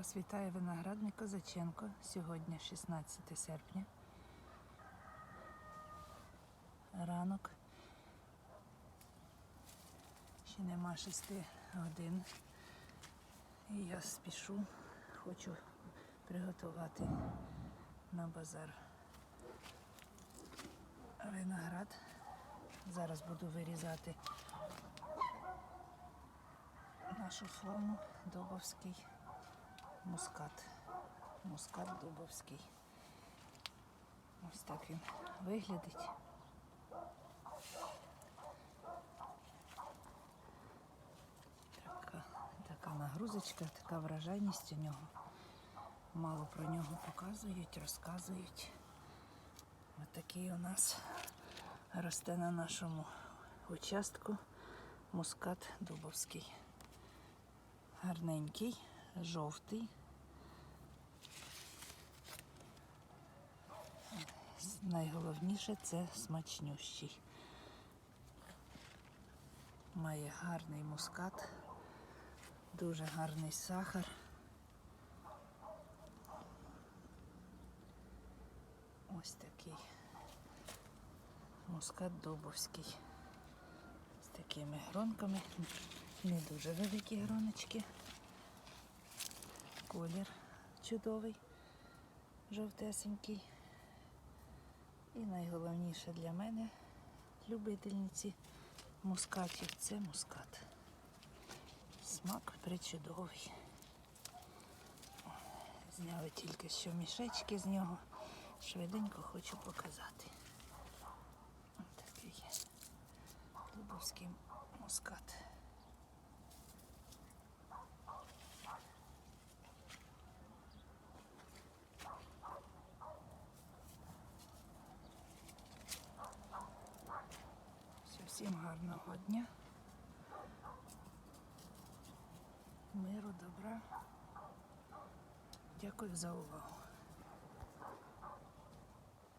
Вас вітає виноградник Козаченко. Сьогодні 16 серпня. Ранок. Ще нема 6 годин. І я спішу, хочу приготувати на базар виноград. Зараз буду вирізати нашу форму Дубовський мускат. Мускат Дубовський. Ось так він виглядить. Така, така нагрузочка, така вражайність у нього. Мало про нього показують, розказують. Ось такий у нас росте на нашому участку мускат Дубовський. Гарненький, жовтий. Найголовніше це смачнющий. Має гарний мускат, дуже гарний сахар. Ось такий мускат дубовський. З такими гронками. Не дуже великі гроночки. Колір чудовий, жовтесенький. І найголовніше для мене, любительниці мускатів, це мускат. Смак причудовий. Зняли тільки що мішечки з нього. Швиденько хочу показати. Ось такий Дубовський мускат. Всім гарного дня. Миру, добра. Дякую за увагу.